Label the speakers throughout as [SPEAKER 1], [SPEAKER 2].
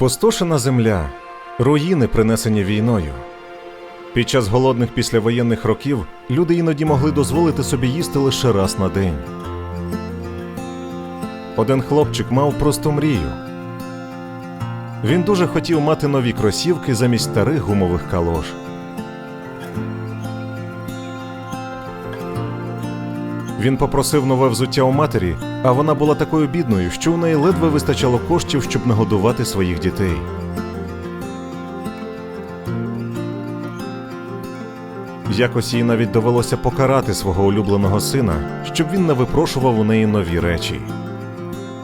[SPEAKER 1] Спустошена земля, руїни, принесені війною. Під час голодних післявоєнних років люди іноді могли дозволити собі їсти лише раз на день. Один хлопчик мав просту мрію. Він дуже хотів мати нові кросівки замість старих гумових калош. Він попросив нове взуття у матері, а вона була такою бідною, що у неї ледве вистачало коштів, щоб нагодувати своїх дітей. Якось їй навіть довелося покарати свого улюбленого сина, щоб він не випрошував у неї нові речі.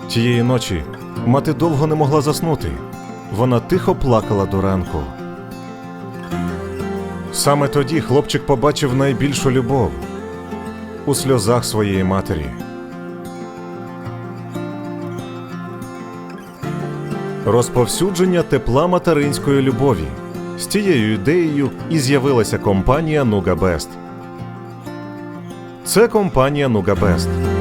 [SPEAKER 1] Тієї ночі мати довго не могла заснути. Вона тихо плакала до ранку. Саме тоді хлопчик побачив найбільшу любов у сльозах своєї матері. Розповсюдження тепла материнської любові. З цією ідеєю і з'явилася компанія Best. Це компанія Nuga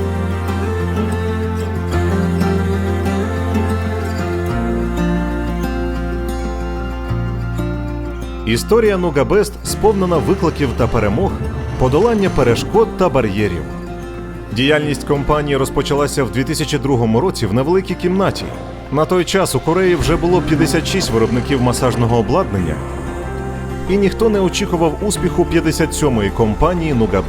[SPEAKER 1] Історія Нугабест сповнена викликів та перемог, подолання перешкод та бар'єрів. Діяльність компанії розпочалася в 2002 році в невеликій кімнаті. На той час у Кореї вже було 56 виробників масажного обладнання, і ніхто не очікував успіху 57-ї компанії Nuga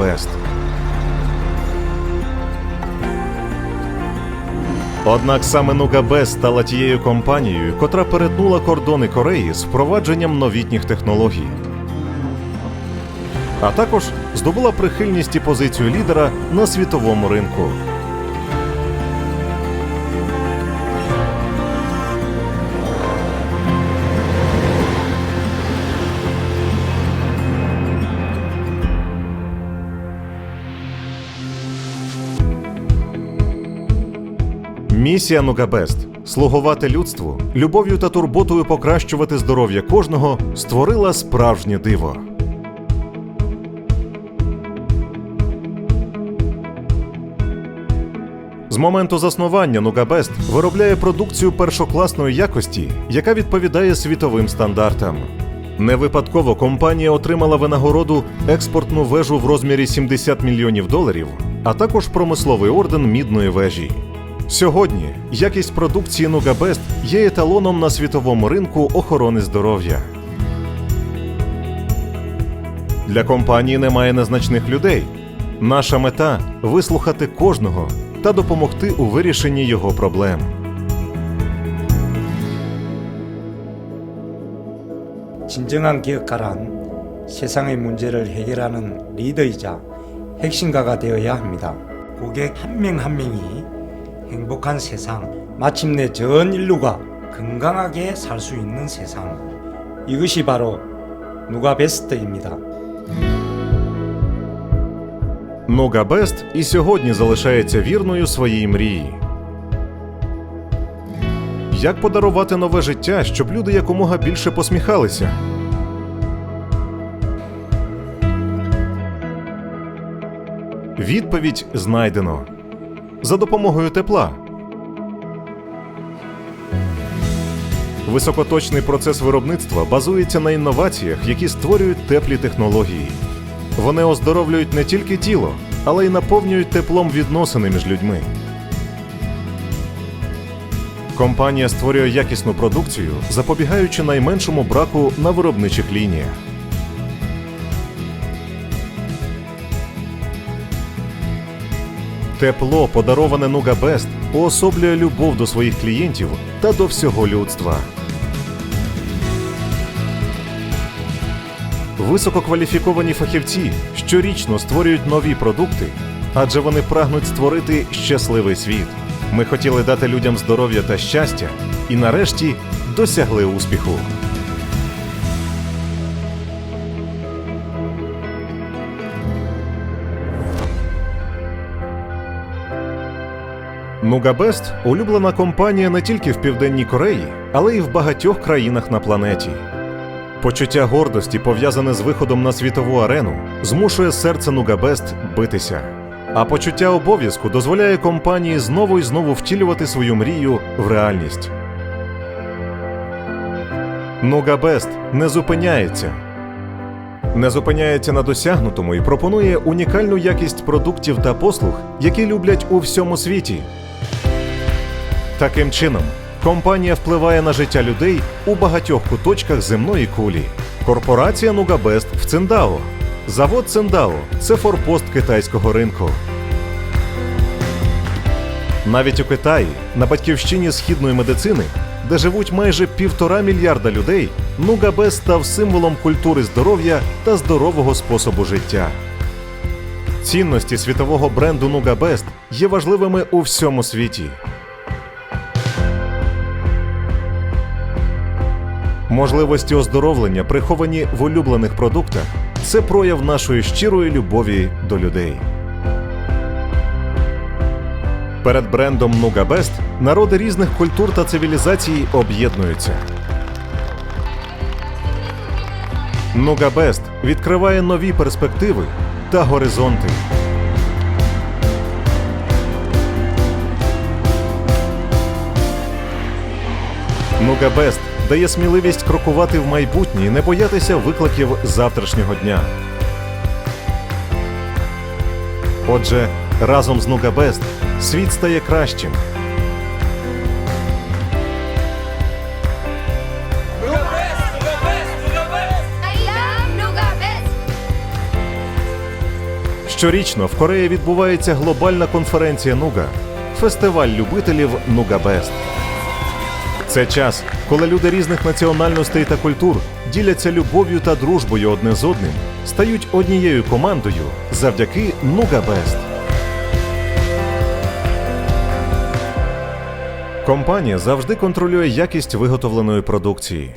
[SPEAKER 1] Однак саме Нугабе стала тією компанією, котра перетнула кордони Кореї з впровадженням новітніх технологій. А також здобула прихильність і позицію лідера на світовому ринку. Місія Нугабест слугувати людству, любов'ю та турботою покращувати здоров'я кожного створила справжнє диво. З моменту заснування Нугабест виробляє продукцію першокласної якості, яка відповідає світовим стандартам. Не випадково компанія отримала винагороду експортну вежу в розмірі 70 мільйонів доларів, а також промисловий орден мідної вежі. Сьогодні якість продукції Нугабест є еталоном на світовому ринку охорони здоров'я. Для компанії немає незначних людей. Наша мета вислухати кожного та допомогти у вирішенні його проблем.
[SPEAKER 2] 진정한 기업가란 세상의 문제를 해결하는 리더이자 핵심가가 되어야 합니다. 고객 한 명 한 명이 행복한 세상, 마침내 전 인류가 건강하게 살 수 있는 세상. 이것이 바로 누가 베스트입니다.
[SPEAKER 1] Нугабест і сьогодні залишається вірною своїй мрії. Як подарувати нове життя, щоб люди якомога більше посміхалися? Відповідь знайдено за допомогою тепла. Високоточний процес виробництва базується на інноваціях, які створюють теплі технології. Вони оздоровлюють не тільки тіло, але й наповнюють теплом відносини між людьми. Компанія створює якісну продукцію, запобігаючи найменшому браку на виробничих лініях. Тепло, подароване Best, уособлює любов до своїх клієнтів та до всього людства. Висококваліфіковані фахівці щорічно створюють нові продукти, адже вони прагнуть створити щасливий світ. Ми хотіли дати людям здоров'я та щастя, і нарешті досягли успіху. Нугабест улюблена компанія не тільки в Південній Кореї, але й в багатьох країнах на планеті. Почуття гордості, пов'язане з виходом на світову арену, змушує серце Нугабест битися. А почуття обов'язку дозволяє компанії знову і знову втілювати свою мрію в реальність. Нугабест не зупиняється. Не зупиняється на досягнутому і пропонує унікальну якість продуктів та послуг, які люблять у всьому світі. Таким чином, компанія впливає на життя людей у багатьох куточках земної кулі. Корпорація Нугабест в Циндао. Завод Циндао це форпост китайського ринку. Навіть у Китаї, на батьківщині східної медицини, де живуть майже півтора мільярда людей, Нугабест став символом культури здоров'я та здорового способу життя. Цінності світового бренду Нугабест є важливими у всьому світі. Можливості оздоровлення, приховані в улюблених продуктах, це прояв нашої щирої любові до людей. Перед брендом Нугабест народи різних культур та цивілізацій об'єднуються. Нугабест відкриває нові перспективи та горизонти. Нугабест дає сміливість крокувати в майбутнє і не боятися викликів завтрашнього дня. Отже, разом з Нугабест світ стає кращим. Щорічно в Кореї відбувається глобальна конференція Нуга фестиваль любителів Нугабест. Це час, коли люди різних національностей та культур діляться любов'ю та дружбою одне з одним, стають однією командою завдяки Нугабест. Компанія завжди контролює якість виготовленої продукції.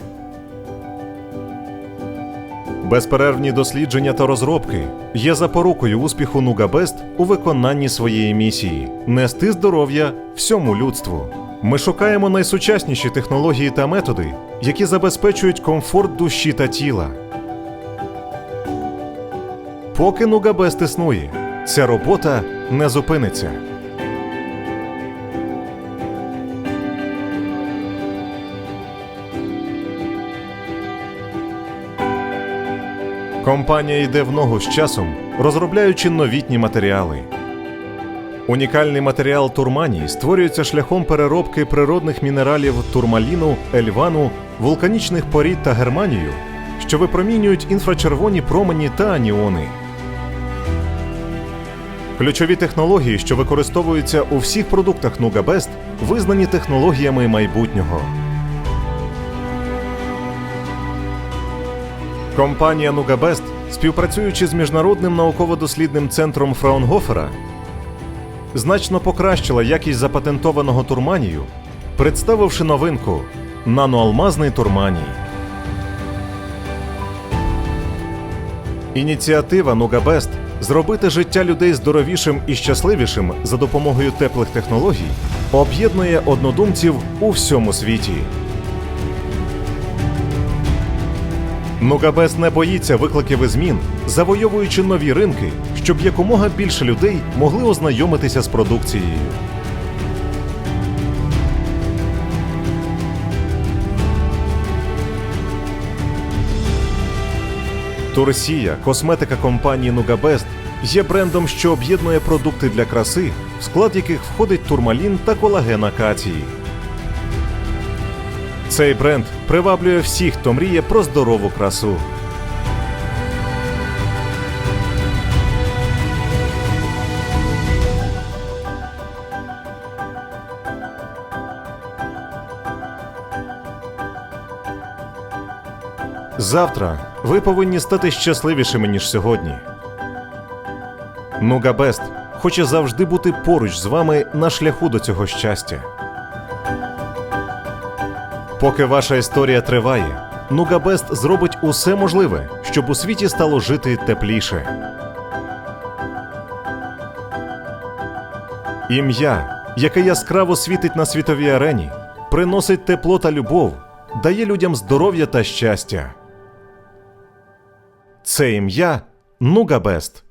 [SPEAKER 1] Безперервні дослідження та розробки є запорукою успіху Нугабест у виконанні своєї місії нести здоров'я всьому людству. Ми шукаємо найсучасніші технології та методи, які забезпечують комфорт душі та тіла. Поки Нугабест існує, ця робота не зупиниться. Компанія йде в ногу з часом, розробляючи новітні матеріали. Унікальний матеріал турманії створюється шляхом переробки природних мінералів турмаліну, ельвану, вулканічних порід та германію, що випромінюють інфрачервоні промені та аніони. Ключові технології, що використовуються у всіх продуктах Нугабест, визнані технологіями майбутнього. Компанія Нугабест, співпрацюючи з міжнародним науково-дослідним центром Фраунгофера, значно покращила якість запатентованого турманію, представивши новинку наноалмазний турманій. Ініціатива Нугабест зробити життя людей здоровішим і щасливішим за допомогою теплих технологій об'єднує однодумців у всьому світі. Нугабес не боїться викликів і змін, завойовуючи нові ринки, щоб якомога більше людей могли ознайомитися з продукцією. Турсія, косметика компанії Нугабест, є брендом, що об'єднує продукти для краси, в склад яких входить турмалін та колаген акації. Цей бренд приваблює всіх, хто мріє про здорову красу. Завтра ви повинні стати щасливішими, ніж сьогодні. Нугабест хоче завжди бути поруч з вами на шляху до цього щастя. Поки ваша історія триває, Нугабест зробить усе можливе, щоб у світі стало жити тепліше. Ім'я, яке яскраво світить на світовій арені, приносить тепло та любов, дає людям здоров'я та щастя. Це ім'я Нугабест.